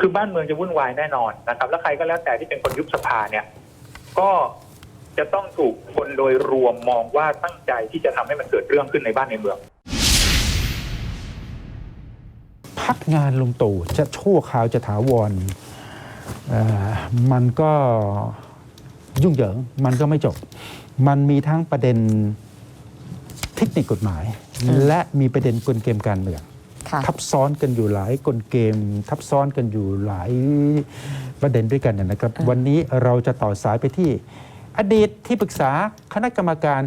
คือบ้านเมืองจะวุ่นวายแน่นอนนะครับ แล้วใครก็แล้วแต่ที่เป็นคนยุบสภาเนี่ย ก็จะต้องถูกคนโดยรวมมองว่าตั้งใจที่จะทำให้มันเกิดเรื่องขึ้นในบ้านในเมืองพักงานลุงตู่จะชั่วคราวจะถาวรเอ่อมันก็ยุ่งเหยิง มันก็ไม่จบ มันมีทั้งประเด็นเทคนิคกฎหมาย และมีประเด็นกลเกมการเมือง ทับซ้อนกันอยู่หลายกลเกม ทับซ้อนกันอยู่หลายประเด็นด้วยกันเนยนะครับ วันนี้เราจะต่อสายไปที่ อดีตที่ปรึกษาคณะกรรมการ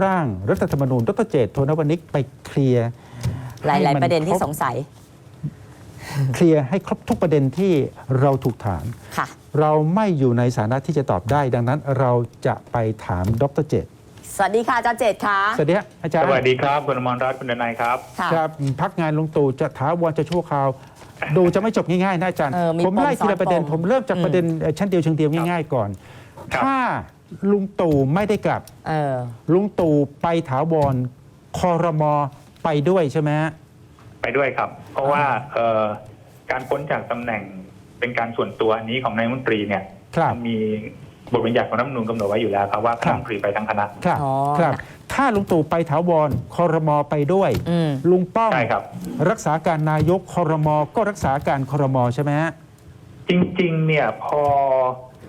ร่างรัฐธรรมนูญดรเจตโทนวนิกไปเคลียร์หลายให้ๆมันประเด็นที่คบสงสัย เคลียร์ให้ครบทุกประเด็นที่เราถูกถามค่ะเราไม่อยู่ในสถานะที่จะตอบได้ ดังนั้นเราจะไปถามดรเจต สวัสดีค่ะอาจารย์เจตค่ะ สวัสดีฮะอาจารสย์วัสดีครับ คุณอมรรัตน์คุณดนายครับ ค่ะ ครับพักงานลุงตู่จะถาวรจะชั่วคราว ดูจะไม่จบง่ายๆนะอาจารย์ เออมีผมไล่ปมทีละประเด็นซ้อนปมผมเริ่มจากอืมประเด็นเอ่อชั้นเดียวเชิงเดียวง่ายๆก่อน ครับ ถ้าลุงตู่ไม่ได้กลับ เออ ลุงตู่ไปถาวรคอรมอไปด้วยใช่ไหมฮะ ไปด้วยครับ เพราะว่าเอ่อการพ้นจากตำแหน่งเป็นการส่วนตัวอันนี้ของนายกรัฐมนตรีเนี่ยครับ มันมี บทบัญญัติของรัฐธรรมนูญกำหนดไว้อยู่แล้วครับว่าคครัณะบรัฐมนตรีไปทั้งคณะ ครับอ๋อครับ ถ้าลุงตู่ไปถาวรคอรมอไปด้วย อืม ลุงป้อมใช่ครับ รักษาการนายกคอรมอก็รักษาการคอรมอใช่ไหมฮะ จริงๆ เนี่ยพอ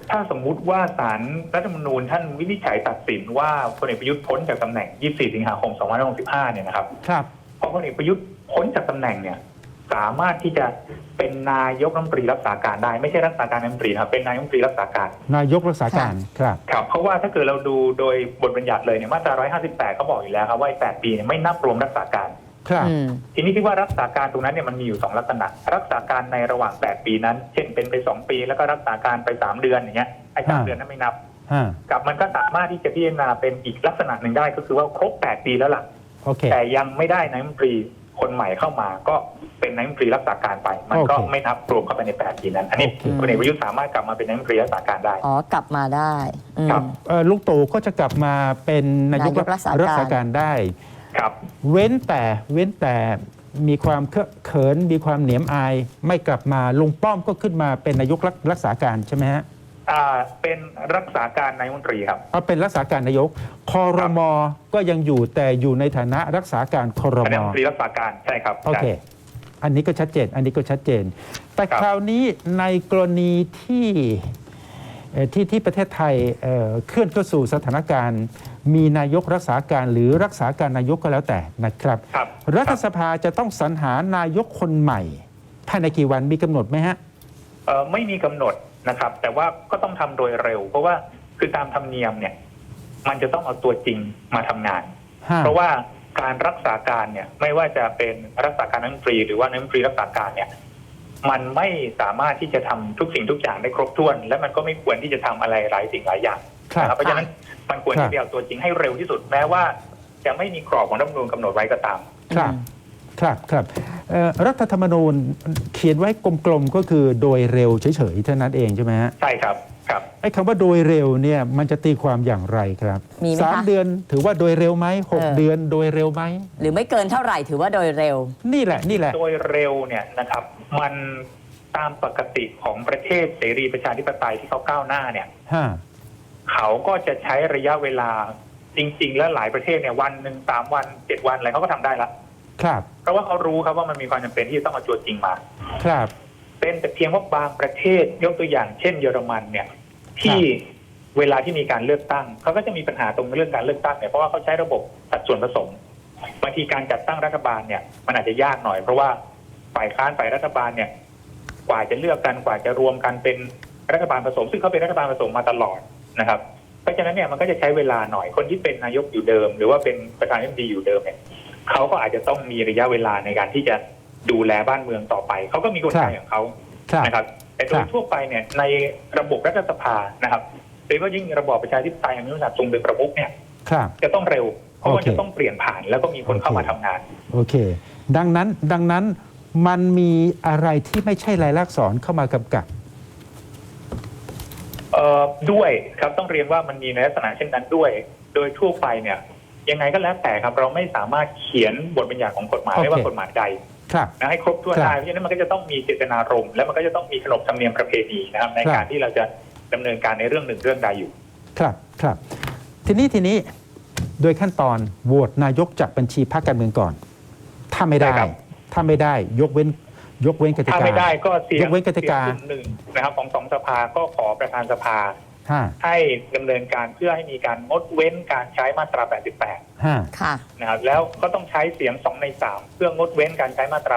ถ้าสมมุติว่าศาลรัฐธรรมนูญท่านวินิจฉัยตัดสินว่าพลเอกประยุทธ์พ้นจากตำแหน่ง 24 สิงหาคม 2565 เนี่ยนะครับ ครับ พอพลเอกประยุทธ์พ้นจากตำแหน่งเนี่ย สามารถที่จะเป็นนายกรัฐมนตรีรักษาการได้ไม่ใช่รักษาการนายกรัฐมนตรีนะครับเป็นนายกรัฐมนตรีรักษาการนายกรักษาการครับ ครับ เพราะว่าถ้าเกิดเราดูโดยบทบัญญัติเลยเนี่ยมาตรา 158เขาบอกอยู่แล้วครับว่าไอ้8ปีเนี่ยไม่นับรวมรักษาการครับอืมทีนี้ที่ว่ารักษาการตรงนั้นเนี่ยมันมีอยู่สองลักษณะ รักษาการในระหว่าง 8 ปีนั้น เช่นเป็นไป 2 ปี แล้วก็รักษาการไป 3 เดือนอย่างเงี้ยไอ้สามอ่าเดือนนั้นไม่นับฮะกับมันก็สามารถที่จะพิจารณาเป็นอีกลักษณะหนึ่งได้ก็คือว่าครบ 8 ปีแล้วล่ะโอเคแต่ยังไม่ได้นายกรัฐมนตรี คนใหม่เข้ามาก็เป็นนายกรัฐมนตรีรักษาการไป มันก็โอเคไม่นับรวมเข้าไปใน8ปีนั้น อันนี้โอเค พลเอกประยุทธ์สามารถกลับมาเป็นนายกรัฐมนตรีรักษาการได้ อ๋อกลับมาได้อืม ครับ เอ่อลุงตู่ก็จะกลับมาเป็นนายกนายกรักษาการรักษาการได้ ครับ เว้นแต่เว้นแต่มีความเคอะเขินมีความเหนียมอาย ไม่กลับมาลุงป้อมก็ขึ้นมาเป็นนายกรักรักษาการใช่ไหมฮะ อ่าเป็นรักษาการนายกรัฐมนตรีครับ เอาเป็นรักษาการนายกคอรมอก็ยังอยู่แต่อยู่ในฐานะรักษาการคอรนายกมรัฐอมนตรีรักษาการใช่ครับโอเคใช่อันนี้ก็ชัดเจน อันนี้ก็ชัดเจน แต่ครับคราวนี้ในกรณีที่เอ่อที่ที่ประเทศไทยเอ่อเคลื่อนเข้าสู่สถานการณ์ มีนายกรักษาการหรือรักษาการนายกก็แล้วแต่นะครับ ครับ รัฐสภาจะต้องสรรหานายกคนใหม่ภายในกี่วันมีกำหนดไหมฮะ เอ่อไม่มีกำหนด นะครับ แต่ว่าก็ต้องทำโดยเร็ว เพราะว่าคือตามธรรมเนียมเนี่ย มันจะต้องเอาตัวจริงมาทำงานห้าเพราะว่าการรักษาการเนี่ยไม่ว่าจะเป็นรักษาการนายกรัฐมนตรี หรือว่านายกรัฐมนตรีรักษาการเนี่ย มันไม่สามารถที่จะทำทุกสิ่งทุกอย่างได้ครบถ้วน และมันก็ไม่ควรที่จะทำอะไรหลายสิ่งหลายอย่างครับนะครับเพราะฉะนั้นมันควรครับที่จะเอาตัวจริงให้เร็วที่สุดแม้ว่า จะไม่มีกรอบของรัฐธรรมนูญกำหนดไว้ก็ตาม ครับครับครับเอ่อรัฐธรรมนูญเขียนไว้กลมๆก็คือโดยเร็วเฉยๆเท่านั้นเองใช่ไหมฮะใช่ครับครับไอ้คำว่าโดยเร็วเนี่ยมันจะตีความอย่างไรครับมีไหมสามคะ เดือนถือว่าโดยเร็วไหมหกเออ เดือนโดยเร็วไหมหรือไม่เกินเท่าไหร่ถือว่าโดยเร็ว นี่แหละนี่แหละ โดยเร็วเนี่ยนะครับ มันตามปกติของประเทศเสรีประชาธิปไตยที่เขาก้าวหน้าเนี่ย ฮะเขาก็จะใช้ระยะเวลาจริง ๆ แล้วหลายประเทศเนี่ยวันหนึ่งสามวันเจ็ดวันอะไรเขาก็ทำได้ละ ครับ เพราะว่าเขารู้ครับว่ามันมีความจำเป็นที่จะต้องเอาตัวจริงมา ครับ เป็นแต่เพียงว่าบางประเทศยกตัวอย่างเช่นเยอรมันเนี่ย ที่เวลาที่มีการเลือกตั้งเขาก็จะมีปัญหาตรงเรื่องการเลือกตั้งเนี่ยเพราะว่าเขาใช้ระบบสัดส่วนผสมบางทีการจัดตั้งรัฐบาลเนี่ย มันอาจจะยากหน่อยเพราะว่าฝ่ายค้านฝ่ายรัฐบาลเนี่ย กว่าจะเลือกกันกว่าจะรวมกันเป็นรัฐบาลผสม ซึ่งเขาเป็นรัฐบาลผสมมาตลอดนะครับ เพราะฉะนั้นเนี่ยมันก็จะใช้เวลาหน่อยคนที่เป็นนายกอยู่เดิม หรือว่าเป็นประธานาธิบดีอยู่เดิมเนี่ย เขาก็อาจจะต้องมีระยะเวลาในการที่จะดูแลบ้านเมืองต่อไป เขาก็มีกลไกของเขาครับนะครับ แต่โดครัยบทั่วไปเนี่ยในระบบรัฐสภานะครับโดยเฉพาะยิ่งระบอบประชาธิปไตยอันมีพระมหากษัตริย์ทรงเป็นประมุขเนี่ยครับจะต้องเร็ว เพราะว่าโอเคจะต้องเปลี่ยนผ่านแล้วก็มีคนเข้ามาทำงาน โอเค ดังนั้นดังนั้นมันมีอะไรที่ไม่ใช่ลายลักษณ์อักษรเข้ามากำกับเอ่อด้วยครับต้องเรียนว่ามันมีในลักษณะเช่นนั้นด้วย โดยทั่วไปเนี่ย ยังไงก็แล้วแต่ครับ เราไม่สามารถเขียนบทบัญญัติของกฎหมายโอเคไม่ว่ากฎหมายใดครับนะให้ครบถ้วนครับได้เพราะฉะนั้นมันก็จะต้องมีเจตนารมณ์และมันก็จะต้องมีขนบธรรมเนียมประเพณีนะครับ ในครับการที่เราจะดำเนินการในเรื่องหนึ่งเรื่องใดอยู่ ครับครับ ทีนี้ทีนี้โดยขั้นตอนโหวตนายกจากบัญชีพรรคการเมืองก่อน ถ้าไม่ได้ใช่ครับถ้าไม่ได้ยกเว้นยกเว้นกติถ้ากาไม่ได้ก็เสียงยกเว้นกติกาเสียงกึ่งหนึ่งนะครับของสองสภาก็ขอประธานสภาห้า ให้ดำเนินการเพื่อให้มีการงดเว้นการใช้มาตรา 88ห้าค่ะนะครับแล้วก็ต้องใช้เสียง 2 ใน 3 เพื่องดเว้นการใช้มาตรา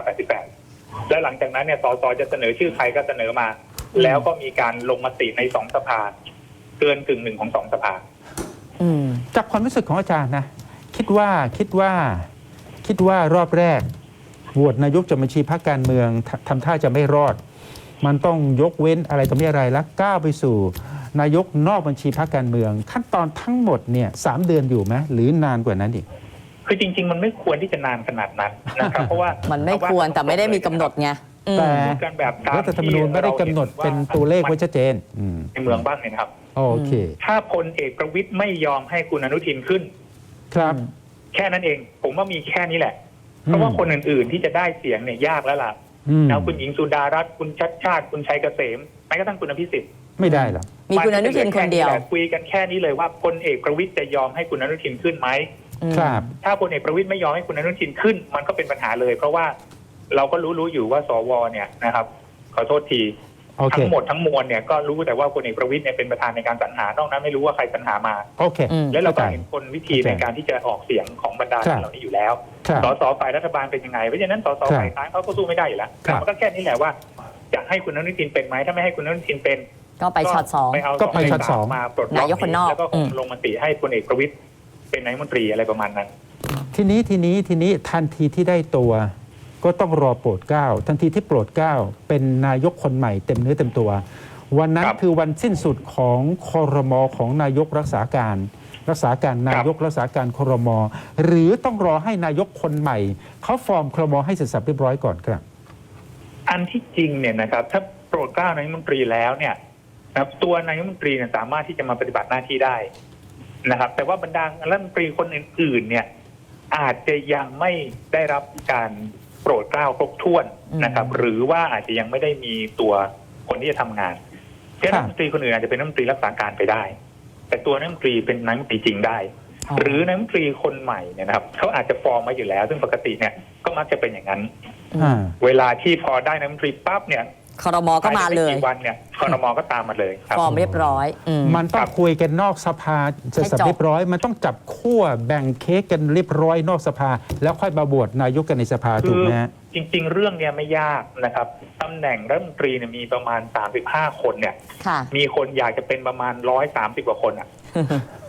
88 และหลังจากนั้นเนี่ยสสจะเสนอชื่อใครก็เสนอมาอืมแล้วก็มีการลงมติในสองสภาเกินกึ่งหนึ่งของสองสภาอืมจากความรู้สึกของอาจารย์นะ คิดว่าคิดว่าคิดว่ารอบแรกโหวตนายกจากบัญชีพรรคการเมืองททำท่าจะไม่รอด มันต้องยกเว้นอะไรต่อไม่อะไรแล้วก้าวไปสู่ นายกนอกบัญชีพรรคการเมือง ขั้นตอนทั้งหมดเนี่ยสามเดือนอยู่ไหมหรือนานกว่านั้นอีกคือจริง ๆ มันไม่ควรที่จะนานขนาดนั้นนะครับเพราะว่ามันไม่ควรแต่ไม่ได้มีกำหนดไงอืมแต่พูดกันแบบตามรัฐธรรมนูญไม่ได้กำหนดเป็นตัวเลขไว้ชัดเจนอืมในเมืองบ้างเนี่ยนะครับโอเค ถ้าพลเอกประวิตยไม่ยอมให้คุณอนุทินขึ้น ครับ แค่นั้นเอง ผมว่ามีแค่นี้แหละ เพราะว่าคนอื่นๆที่จะได้เสียงเนี่ยยากแล้วล่ะอืมแล้วคุณหญิงสุดารัตน์คุณชัดชาติคุณชัยเกษมแม้กระทั่งคุณอภิสิทธิ์ไม่ได้หรอก มีคุณอนุทินคนเดียวมัจะหลือแแหละคุยกันแค่นี้เลยว่าพลเอกประวิตยจะยอมให้คุณอนุทินขึ้นไหมอืมครับ ถ้าพลเอกประวิตยไม่ยอมให้คุณอนุทินขึ้น มันก็เป็นปัญหาเลย เพราะว่าเราก็รู้รู้ๆอยู่ว่าสวเนี่ยนะครับ ขอโทษทีโอเคทั้งหมดทั้งมวลเนี่ยก็รู้แต่ว่าพลเอกประวิตยเนี่ยเป็นประธานในการสรรหานอกนั้นไม่รู้ว่าใครสรรหามาโอเคอืมและเราก็เข้าใจเห็นคนวิธีเข้าใจในการที่จะออกเสียงของบรรดาครับเหล่านี้อยู่แล้วครับสสฝ่ายรัฐบาลเป็นยังไงเพราะฉะนั้นสสครับฝ่ายค้านเขาก็สู้ไม่ได้อยู่แล้วครับมันก็แค่นี้แหละว่าจะให้คุณอนุทินเป็นไหมถ้าไม่ให้คุณอนุทินเป็น ก็ไปช็อตสอง ไปเอาก็ไปช็อตสอง มาปลดล็อกนายกคนนอกแล้วก็คอืงมลงมติให้พลเอกประวิตยเป็นนายกรัฐมนตรีอะไรประมาณนั้น ทีนี้ทีนี้ทีนี้ทันทีที่ได้ตัวก็ต้องรอโปรดเกล้าทันทีที่โปรดเกล้าเป็นนายกคนใหม่เต็มเนื้อเต็มตัว วันนั้นครับคือวันสิ้นสุดของคอรมอของนายกรักษาการ รักษาการนายกรักษาการคอรมอหรือต้องรอให้นายกคนใหม่เขาฟอร์มคอรมอให้เสร็จสับเรียบร้อยก่อนครับ อันที่จริงเนี่ยนะครับถ้าโปรดเกล้านายกรัฐมนตรีแล้วเนี่ย นะครับ ตัวนายกรัฐมนตรีเนี่ยสามารถที่จะมาปฏิบัติหน้าที่ได้นะครับ แต่ว่าบรรดารัฐมนตรีคนอื่น ๆ เนี่ย อาจจะยังไม่ได้รับการโปรดเกล้าครบถ้วนนะครับ หรือว่าอาจจะยังไม่ได้มีตัวคนที่จะทำงานเช่นครัรับฐมนตรีคนอื่นอาจจะเป็นรัฐมนตรีรักษาการไปได้ แต่ตัวนายกรัฐมนตรีเป็นนายกรัฐมนตรีจริงได้อ๋อหรือนายกรัฐมนตรีคนใหม่เนี่ยนะครับเขาอาจจะฟอร์มมาอยู่แล้ว ซึ่งปกติเนี่ยก็มักจะเป็นอย่างนั้นอ่าเวลาที่พอได้นายกรัฐมนตรีปั๊บเนี่ย คอรมอก็มาเลยภในไกี่วันเนี่ยคอรมอก็ตามมาเลยครับ ฟอร์มเรียบร้อยอืม มันต้องคุยกันนอกสภาเสร็จสับให้จบ เรียบร้อย มันต้องจับขั้วแบ่งเค้กกันเรียบร้อยนอกสภา แล้วค่อยมาบวชนายกกันในสภาถูกไหมฮะ จริง ๆ เรื่องเนี้ยไม่ยากนะครับตำแหน่งรัฐมนตรีเนี่ยมีประมาณ 35 คนเนี่ย ค่ะ มีคนอยากจะเป็นประมาณ 130 กว่าคนอะ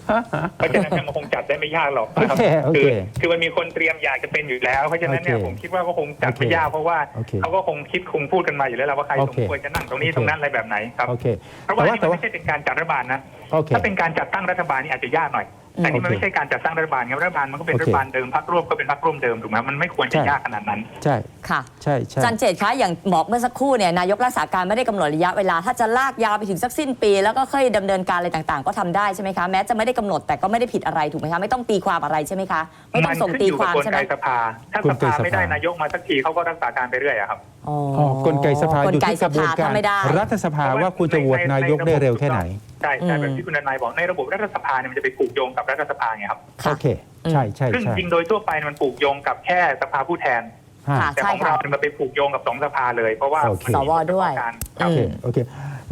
เพราะฉะนั้นเนี่ยมันคงจัดได้ไม่ยากหรอกนะครับโอเคโอเคคือคือมันมีคนเตรียมอยากจะเป็นอยู่แล้ว เพราะฉะนั้นเนี่ยโอเคผมคิดว่าก็คงจัดไม่โอเคยากเพราะว่าโอเคเขาก็คงคิดคงพูดกันมาอยู่แล้วแหละว่าใครโอสมเคควรจะนั่งตรงนี้โอเค ตรงนั้นอะไรแบบไหนครับโอเคเพราะแต่ว่าว่านี่แต่มันว่า ไม่ใช่เป็นการจัดรัฐบาลนะโอเค ถ้าเป็นการจัดตั้งรัฐบาลนี่อาจจะยากหน่อยอืม แต่นี่มันโอเคไม่ใช่การจัดตั้งรัฐบาลครับรัฐบาลมันก็เป็นโอเครัฐบาลเดิมพรรคร่วมก็เป็นพรรคร่วมเดิมถูกไหมมันไม่ควรจะใช่ยากขนาดนั้น ใช่ค่ะใช่ใช่จันเจตคะอย่างบอกเมื่อสักครู่เนี่ยนายกรักษาการไม่ได้กำหนดระยะเวลาถ้าจะลากยาวไปถึงสักสิ้นปี แล้วก็ค่อยดำเนินการอะไรต่างๆ ก็ทำได้ใช่ไหมคะแม้จะไม่ได้กำหนดแต่ก็ไม่ได้ผิดอะไรถูกไหมคะไม่ต้องตีความอะไรใช่ไหมคะไม่ต้องส่งขึ้นตีอยู่คกับวามกลใช่ไหไกมสภาถ้าสภาไม่ได้นายกมาสักทีเขาก็รักษาการไปเรื่อยอะครับอ๋ออ๋อกลไกสภาอยู่ที่กระบวนการถ้าไม่ได้รัฐสภาว่าคุณจะโหวตนายกได้เร็วแค่ไหน ใช่ใช่อืมแบบที่คุณนายบอกในระบบรัฐสภาเนี่ยมันจะไปผูกโยงกับรัฐสภาไงครับโอเค ใช่ใช่ซึ่งใช่จริงโดยทั่วไปมันผูกโยงกับแค่สภาผู้แทนฮะค่ะ แต่ใช่ของค่ะเราเนี่ยมันไปผูกโยงกับสองสภาเลย เพราะว่าโอเคมันมีสวด้วย การโอเคโอเค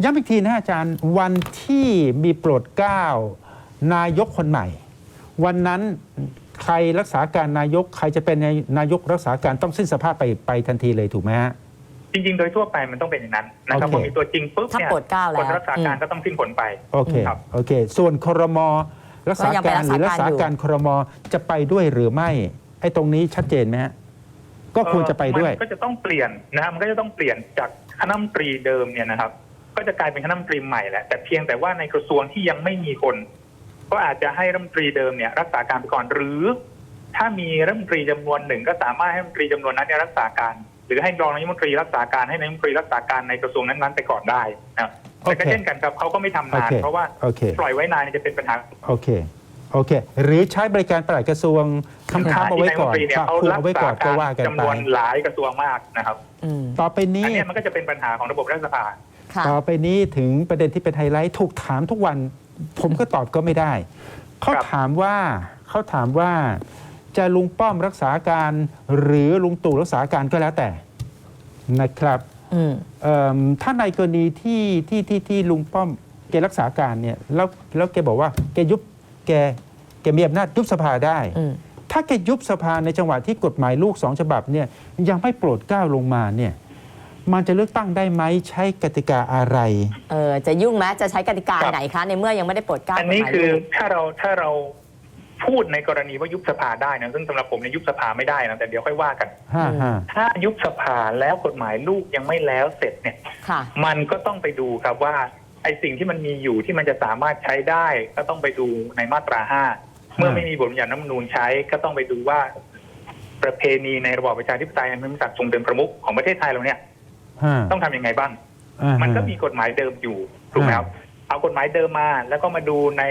ย้ำอีกทีนะอาจารย์วันที่มีโปรดเกล้านายกคนใหม่ วันนั้นใครรักษาการนายกใครจะเป็นนายกรักษาการต้องสิ้นสภาพไปไปทันทีเลยถูกไหมฮะ จริงๆ โดยทั่วไปมันต้องเป็นอย่างนั้นนะครับโอเคพอมีตัวจริงปุ๊บถ้าเนี่ยโปรดเกล้าแล้วคนรักษาการอืม ก็ต้องสิ้นผลไป โอเค ครับ โอเค ส่วนครม รักษาก็ยังเป็การนหรือรัรักกษาษาการอยู่การครม จะไปด้วยหรือไม่ ไอ้ตรงนี้ชัดเจนไหมฮะ ก็ควรจะไปด้วยมันก็จะต้องเปลี่ยนนะครับมันก็จะต้องเปลี่ยนจากคณะรัฐมนตรีเดิมเนี่ยนะครับ ก็จะกลายเป็นคณะรัฐมนตรีใหม่แหละแต่เพียงแต่ว่าในกระทรวงที่ยังไม่มีคน ก็อาจจะให้รัฐมนตรีเดิมเนี่ย รักษาการไปก่อนหรือ ถ้ามีรัฐมนตรีจำนวนหนึ่งก็สามารถให้รัฐมนตรีจำนวนนั้นเนี่ยรักษาการ หรือให้รองนายกรัฐมนตรีรักษาการให้นายกรัฐมนตรีรักษาการในกระทรวงนั้นๆไปก่อนได้นะครับแต่ก็โอเคเช่นกันครับเขาก็ไม่ทำนานโอเคเพราะว่าโอเคปล่อยไว้นานเนี่ยจะเป็นปัญหาโอเคโอเค หรือใช้บริการปลัดกระทรวงคำค้างเอาไว้ก่อนที่นายกรัฐมนตรีเนี่ยฝากเขาคุณรัเอาไว้ก่อนษาก็การว่ากันจำไปนวนหลายกระทรวงมากนะครับอืมต่อไปนี้อันเนี้ยมันก็จะเป็นปัญหาของระบบรัฐสภาค่ะต่อไปนี้ถึงประเด็นที่เป็นไฮไลท์ถูกถามทุกวัน ผมก็ตอบก็ไม่ได้เขาครับถามว่าเขาถามว่า จะลุงป้อมรักษาการหรือลุงตู่รักษาการก็แล้วแต่นะครับอืมเอิ่มถ้าในกรณีที่ที่ที่ที่ลุงป้อมแกรักษาการเนี่ยแล้วแล้วแกบอกว่าแกยุบแกแกมีอำนาจยุบสภาได้อืมถ้าแกยุบสภาในจังหวะที่กฎหมายลูกสองฉบับเนี่ยยังไม่โปรดเกล้าลงมาเนี่ยมันจะเลือกตั้งได้ไหมใช้กติกาอะไร เออจะยุ่งไหมจะใช้กติกาครับไหนคะ ในเมื่อยังไม่ได้โปรดเกล้าอันนี้กฎหมายคือลูกถ้าเราถ้าเรา พูดในกรณีว่ายุบสภาได้นะซึ่งสำหรับผมในยยุบสภาไม่ได้นะแต่เดี๋ยวค่อยว่ากันห้าห้าถ้ายุบสภาแล้วกฎหมายลูกยังไม่แล้วเสร็จเนี่ย ค่ะ มันก็ต้องไปดูครับว่าไอ้สิ่งที่มันมีอยู่ที่มันจะสามารถใช้ได้ ก็ต้องไปดูในมาตราห้าเมื่อไม่มีบทบัญญัติน้ำนูนใช้ก็ต้องไปดูว่า ประเพณีในระบอบประชาธิปไตยอันเป็นศักดิ์ทรงเดิมประมุขของประเทศไทยเราเนี่ยห้าต้องทำยังไงบ้างอ่ามันก็มีกฎหมายเดิมอยู่ถูกไหมครับเอากฎหมายเดิมมา แล้วก็มาดูใน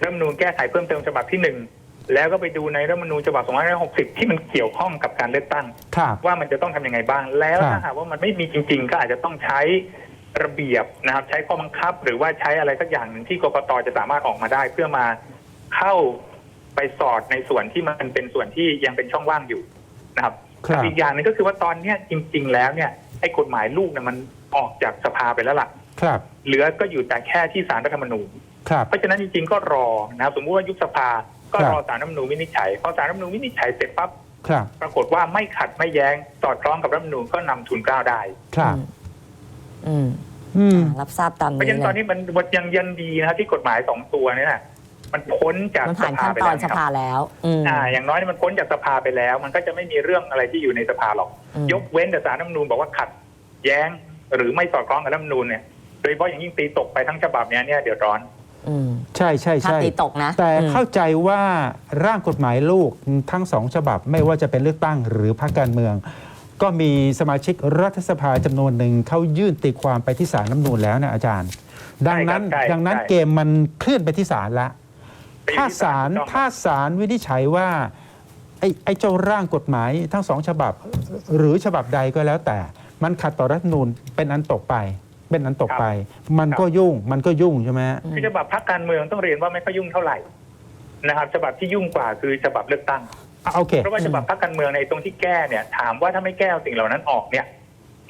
รัฐธรรมนูญแก้ไขเพิ่มเติมฉบับที่หนึ่งแล้วก็ไปดูในรัฐธรรมนูญฉบับ2560 ที่มันเกี่ยวข้องกับการเลือกตั้ง ครับ ว่ามันจะต้องทำยังไงบ้าง แล้วครับ ถ้าหากว่ามันไม่มีจริง ๆ ก็อาจจะต้องใช้ระเบียบนะครับ ใช้ข้อบังคับหรือว่าใช้อะไรสักอย่างหนึ่งที่กกตจะสามารถออกมาได้ เพื่อมาเข้าไปสอดในส่วนที่มันเป็นส่วนที่ยังเป็นช่องว่างอยู่นะครับ ครับ อีกอย่างหนึงก็คือว่าตอนเนี้ยจริง ๆ แล้วเนี่ยไอ้กฎหมายลูกเนี่ยมันออกจากสภาไปแล้วล่ะ ครับ เหลือก็อยู่แต่แค่ที่สารรัฐธรรมนูญ ครับ เพราะฉะนั้นจริงๆก็รอนะครับสมมติว่ายุบสภาก็ครับรอสารรัฐธรรมนูญวินิจฉัยพอสารรัฐธรรมนูญวินิจฉัยเสร็จปั๊บครับ ปรากฏว่าไม่ขัดไม่แย้งสอดคล้องกับรัฐธรรมนูญก็นำทุนเกล้าได้ ครับ อืมอืม อ่ารับทราบตามเพราะนี้ฉะนั้นเลตอนยนี้มันยังยังดีนะครับที่กฎหมายสองตัวเนี่ยนะมันพ้นจากมันสผ่านภาขั้นไปตอแล้วนสนะครับภาแล้ว อืมอ่าอย่างน้อยมันพ้นจากสภาไปแล้ว มันก็จะไม่มีเรื่องอะไรที่อยู่ในสภาหรอก อืมยกเว้นแต่สารรัฐธรรมนูญบอกว่าขัดแย้ง หรือไม่สอดคล้องกับรัฐธรรมนูญเนี่ยโดยเฉพาะอย่างยิ่งตีตกไปทั้งฉบับเนี้ยเนี่ยเดือดร้อนอืม ใช่ใช่ถ้าใช่ตีตกนะแต่อืมเข้าใจว่าร่างกฎหมายลูกทั้งสองฉบับไม่ว่าจะเป็นเลือกตั้งหรือพรรคการเมือง ก็มีสมาชิกรัฐสภาจำนวนหนึ่งเขายื่นตีความไปที่ศาลน้ำนูนแล้วนะอาจารย์ ดังนั้นใช่ครับใช่ดังนั้นใช่เกมมันเคลื่อนไปที่ศาลละไปอยู่ถ้าที่ศาลถูกต้องถ้าศาลวินิจฉัยว่าไอ้ไอ้เจ้าร่างกฎหมายทั้งสองฉบับ หรือฉบับใดก็แล้วแต่มันขัดต่อรัฐธรรมนูญเป็นอันตกไป เป็นอันตกไป มันก็ยุ่งมันก็ยุ่งใช่ไหมฮะคือฉบับพรรคการเมืองต้องเรียนว่าไม่ค่อยยุ่งเท่าไหร่นะครับฉบับที่ยุ่งกว่าคือฉบับเลือกตั้ง อะโอเค เพราะว่าฉบับพรรคการเมืองในตรงที่แก้เนี่ย ถามว่าถ้าไม่แก้เอาสิ่งเหล่านั้นออกเนี่ย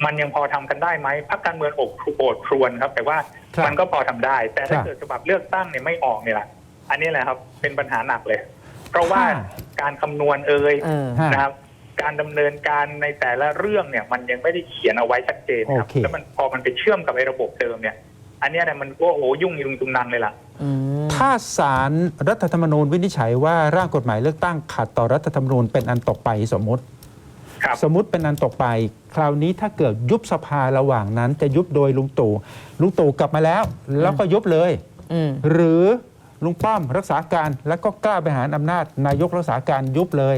มันยังพอทำกันได้ไหมพรรคการเมืองอกโอดครวนครับ แต่ว่าครับมันก็พอทำได้ แต่ถ้าครับเกิดฉบับเลือกตั้งเนี่ยไม่ออกเนี่ยแหละอันนี้แหละครับเป็นปัญหาหนักเลย เพราะว่าค่ะ การคำนวณเอ่ยเออ ฮะ นะครับ การดำเนินการในแต่ละเรื่องเนี่ย มันยังไม่ได้เขียนเอาไว้ชัดเจนครับโอเคแล้วมันพอมันไปเชื่อมกับไอ้ระบบเดิมเนี่ย อันเนี้ยเนี่ยมันก็โอ้โหยุ่งยุงตุงนังเลยล่ะอืมถ้าศาลรัฐธรรมนูญวินิจฉัยว่าร่างกฎหมายเลือกตั้งขัดต่อรัฐธรรมนูญเป็นอันตกไปสมมติครับสมมติเป็นอันตกไป คราวนี้ถ้าเกิดยุบสภาระหว่างนั้น จะยุบโดยลุงตู่ลุงตู่กลับมาแล้ว แล้วก็ยุบเลยอืมหรือลุงป้อมรักษาการแล้วก็กล้าบริหารอำนาจ นายกรักษาการยุบเลย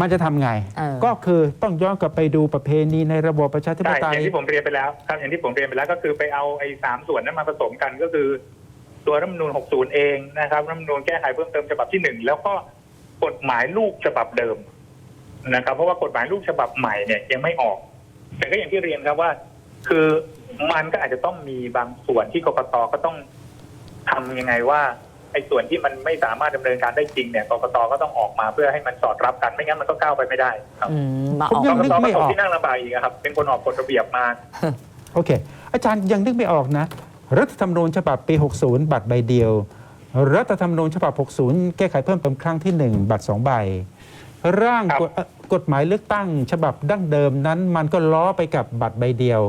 มันจะทำไง เออ ก็คือต้องย้อนกลับไปดูประเพณีในระบบประชาธิปใช่ไตอย ย่างที่ผมเรียนไปแล้วครับอย่างที่ผมเรียนไปแล้วก็คือไปเอาไอ้สามส่วนนั้นมาผสมกันก็คือ ตัวรัฐธรรมนูญ60 เองนะครับรัฐธรรมนูญแก้ไขเพิ่มเติมฉบับที่หนึ่งแล้วก็กฎหมายลูกฉบับเดิมนะครับ เพราะว่ากฎหมายลูกฉบับใหม่เนี่ยยังไม่ออก แต่ก็อย่างที่เรียนครับว่า คือมันก็อาจจะต้องมีบางส่วนที่กกตก็ต้องทำยังไงว่า ไอ้ส่วนที่มันไม่สามารถดำเนินการได้จริงเนี่ยกกตก็ต้องออกมาเพื่อให้มันสอดรับกันไม่งั้นมันก็ก้าวไปไม่ได้ครับอืมมาผมออกยักงกนึกตไม่ก็อตอกกที่นั่งลำบากอีกครับเป็นคนออกกฎระเบียบมา โอเค อาจารย์ยังนึกไม่ออกนะ รัฐธรรมนูญฉบับปี 60 บัตรใบเดียว รัฐธรรมนูญฉบับ 60 แก้ไขเพิ่มเติมครั้งที่ 1 บัตร 2 ใบ ร่างครับกฎเอ่อกฎหมายเลือกตั้ง ฉบับดั้งเดิมนั้น มันก็ล้อไปกับบัตรใบเดียว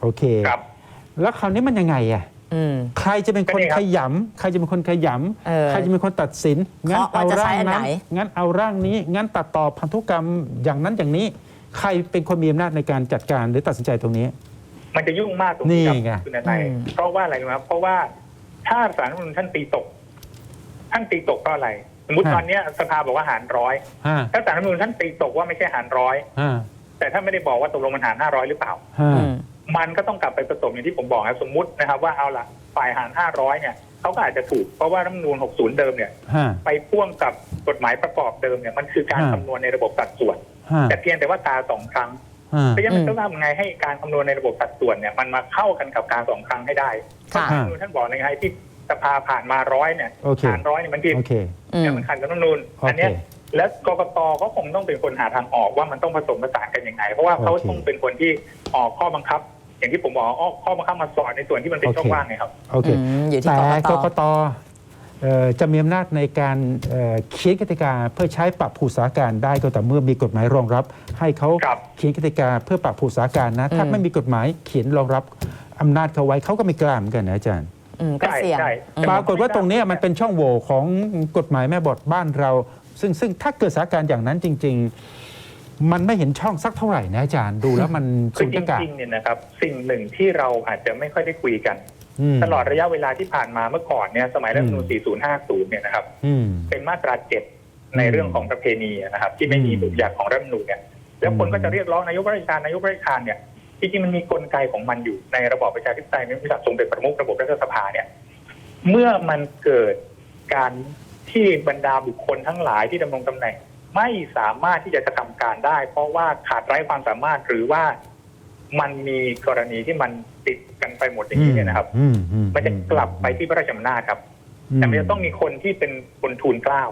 โอเค ครับ แล้วคราวนี้มันยังไงอะ อืม ใครจะเป็นคนก็นี่ครับขยำใครจะเป็นคนขยเออำใครจะเป็นคนตัดสินงั้นเคาะว่าเอาจะใช้ร่างอันนั้นไหนงั้นเอาร่างนี้ งั้นตัดต่อพันธุกรรมอย่างนั้นอย่างนี้ ใครเป็นคนมีอำนาจในการจัดการหรือตัดสินใจตรงนี้ มันจะยุ่งมากตรงนี้ครับนี่ไงคุณนายอืม เพราะว่าอะไรรู้ไหมครับเพราะว่าถ้าสารรัฐธรรมนูญท่านตีตก ท่านตีตกก็อะไร สมมติตอนเนี้ยสภาบอกว่าหารร้อยฮะถ้าสารรัฐธรรมนูญท่านตีตกว่าไม่ใช่หารร้อยฮะแต่ถ้าไม่ได้บอกว่าตกลงมันหารห้าร้อยหรือเปล่าฮะอืม มันก็ต้องกลับไปผสมอย่างที่ผมบอกครับสมมตินะครับ ว่าเอาละฝ่ายหารห้าร้อยเนี่ยเขาก็อาจจะถูกเพราะว่ารัฐธรรมนูญ60 เดิมเนี่ย ฮะ ไปพ่วงกับกฎหมายประกอบเดิมเนี่ยมันคือการฮะ คำนวณในระบบสัดส่วน ฮะแต่เพียงแต่ว่าตาสองครั้งฮะ เพราะฉะนั้นมันอืมต้องทำไงให้การคำนวณในระบบสัดส่วนเนี่ยมันมาเข้ากันกับการสองครั้งให้ได้ค่ะ รัฐธรรมนูญท่านบอกเลยไงที่สภาผ่านมาร้อยเนี่ยโอเค ผ่านร้อยเนี่ยมันผิดโอเค อืม แต่มันขัดกับรัฐธรรมนูญโอเคอันเนี้ย แล้วกกตก็คงต้องเป็นคนหาทางออกว่ามันต้องผสมผสานกันยังไง เพราะว่าเขาโอเคต้องเป็นคนที่ออกข้อบังคับ อย่างที่ผมบอกออกข้อบังคับมาสอนในส่วนที่มันเป็นโอเคช่องว่างไงครับโอเคอืมอยู่ที่แต่กกกตกตเอ่อจะมีอำนาจในการเอ่อเขียนกติกาเพื่อใช้ปรับผูสาการได้ก็แต่อเมื่อมีกฎหมายรองรับ ให้เขาครับ เขียนกติกาเพื่อปรับผูสาการนะ ถ้าอืม ไม่มีกฎหมายเขียนรองรับอำนาจเขาไว้เขาก็ไม่กล้าเหมือนกันนะอาจารย์ อืมก็เสี่ยง ใช่อืมใช่ปรากฏว่าตรงเนี้ยมันเป็นช่องโหว่ของกฎหมายแม่บทบ้านเรา ซึ่งซึ่งถ้าเกิดสถานการณ์อย่างนั้นจริง ๆ มันไม่เห็นช่องสักเท่าไหร่นะอาจารย์ดูแล้วมันคืสุอญจญากาศริงๆเนี่ยนะครับสิ่งหนึ่งที่เราอาจจะไม่ค่อยได้คุยกันมตลอดระยะเวลาที่ผ่านมาเมื่อก่อนเนี่ยสมัยรัฐธรรมนูญ4050 เนี่ยนะครับ อืม เป็นมาตราเจ็ดในเรื่องของประเพณีนะครับ ที่ไม่มีอืมบุญญัติของรัฐธรรมนูญเนี่ยแล้วคนก็จะเรียกร้องนายกราชการนายกราชการเนี่ยจริงๆมันมีกลไกของมันอยู่ในระบอบประชาธิปไตยไม่ใช่สมเด็จประมุขระบบรัฐสภาเนี่ย เมื่อมันเกิดการ ที่บรรดาบุคคลทั้งหลายที่ดำรงตำแหน่ง ไม่สามารถที่จะกระทำการได้ เพราะว่าขาดไร้ความสามารถหรือว่ามันมีกรณีที่มันติดกันไปหมดอย่างนี้เนี่ยนะครับอือืมันจะกลับไปที่พระราชอำนาจครับ แต่มันจะต้องมีคนที่เป็นคนทูลเกล้า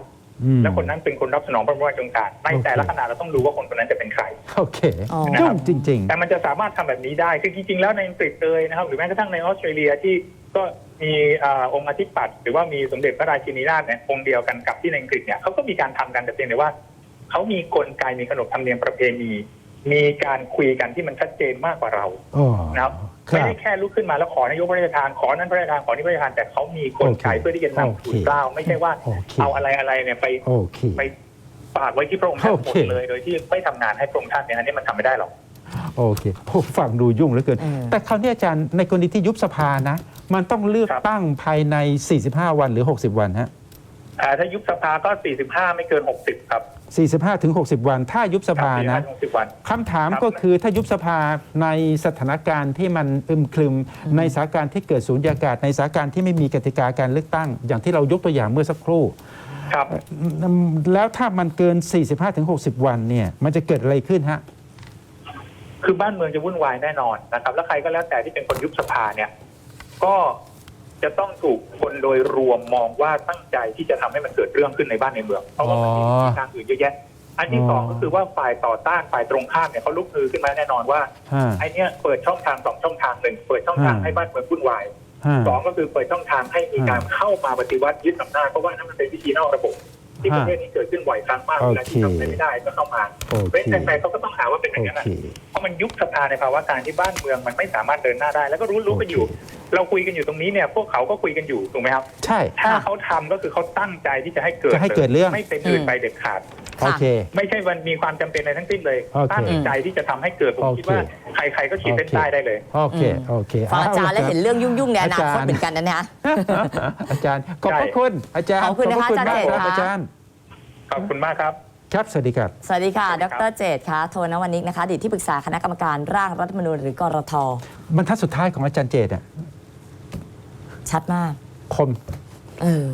อืมและคนนั้นเป็นคนรับสนองพระราชโองการในโอเคแต่ละขณะเราต้องดูว่าคนคนนั้นจะเป็นใครโอเคอ๋อยุ่งจริงแต่มันจะสามารถทำแบบนี้ได้ คือจริงๆแล้วในอังกฤษเลยนะครับ หรือแม้กระทั่งในออสเตรเลียที่ก็ มีอาองค์อธิปัตย์หรือว่ามีสมเด็จพระราชินีนาถเนี่ยองค์เดียวกันกับที่ในอังกฤษเนี่ยเขาก็มีการทำกันแต่เพียงแต่ว่าเขามีกลไกมีขนบธรรมเนียมประเพณี มีการคุยกันที่มันชัดเจนมากกว่าเราๆอ๋อนะครับครัไม่บได้แค่ลุกขึ้นมาแล้วขอนายกพระราชทานขอนั้นพระราชทานขอนี้พระราชทานแต่เขามีกลไกโอเคเพื่อที่จะโอเคนำทูลเกล้าไม่ใช่ว่าโอเคเอาอะไรอะไรเนี่ยไปโอเคไปฝากไว้ที่พระองค์ท่านหมโอดเคเลย โดยที่ไม่ทำงานให้พระองค์ท่านเนี่ยอันนี้มันทำไม่ได้หรอก โอเคโอ้ฟังดูยุ่งเหลือเกินอืมแต่คราวนี้อาจารย์ในกรณีที่ยุบสภานะ มันต้องเลือกครับตั้งภายใน 45 วันหรือ 60 วันฮะอ่าถ้ายุบสภาก็ 45 ไม่เกิน 60 ครับ 45 ถึง 60 วัน ถ้ายุบสภานะครับ45-60วันคำถามครับก็คือถ้ายุบสภาในสถานการณ์ที่มันอึมครึม ในสถานการณ์ที่เกิดสูญญากาศ ในสถานการณ์ที่ไม่มีกติกาการเลือกตั้ง อย่างที่เรายกตัวอย่างเมื่อสักครู่ครับอืมแล้วถ้ามันเกิน 45ถึง60 วันเนี่ย มันจะเกิดอะไรขึ้นฮะ คือบ้านเมืองจะวุ่นวายแน่นอนนะครับ แล้วใครก็แล้วแต่ที่เป็นคนยุบสภาเนี่ย ก็จะต้องถูกคนโดยรวมมองว่าตั้งใจที่จะทำให้มันเกิดเรื่องขึ้นในบ้านในเมือง เพราะว่ามันมีอ๋อทางอื่นเยอะแยะ อันที่อ๋อสองก็คือว่าฝ่ายต่อต้านฝ่ายตรงข้ามเนี่ยเขาลุกฮือขึ้นมาแน่นอนว่าฮะไอเนี้ยเปิดช่องทางสองช่องทางหนึ่งเปิดช่องทางอ่าให้บ้านเมืองวุ่นวายฮะสองก็คือเปิดช่องทางให้มีการเข้ามาปฏิวัติยึดอำนาจเพราะว่านั่นมันเป็นวิธีนอกระบบ ที่ประเทศนี้เกิดขึ้นบ่อยครั้งมากโอเวเคลาที่ทำอะไรไม่ได้ก็เข้ามาโอเคเว้นแต่ใครเขาก็ต้องหาว่าเป็นอโอย่างนั้นนะเค เพราะมันยุบสภาในภาวะการที่บ้านเมืองมันไม่สามารถเดินหน้าได้ แล้วก็รู้รู้กันอยู่เราคุยกันอยู่ตรงนี้เนี่ยพวกเขาก็คุยกันอยู่ถูกไหมครับ ใช่ ถ้าค่ะเขาทำก็คือเขาตั้งใจที่จะให้เกิดจะให้เกิดเรื่อง ไม่เป็นอื่นไปเด็ดขาด โอเค ไม่ใช่มันมีความจำเป็นอะไรทั้งสิ้นเลยโอเคตั้งใจที่จะทำให้เกิดผมโอเคคิดว่าใครๆก็ขีดเส้นใต้ได้เลย โอเคอืมโอเคฟังอาจารย์แล้วเห็นเรื่องยุ่งๆในอนาคตอาจารย์เหมือนกันนะเนี่ย อาจารย์ขอบพระใช่คุณอาจารย์ขอบคุณนะคะพรอาจารย์มากครับเดชค่ะอาจารย์ขอบคุณมากครับ ครับสวัสดีครับ สวัสดีค่ะสวัสดดีครับรเจตค่ะ โทนวันนิกนะคะอดีตที่ปรึกษาคณะกรรมการร่างรัฐธรรมนูญหรือกรท บรรทัดสุดท้ายของอาจารย์เจตอะชัดมาก คม เออ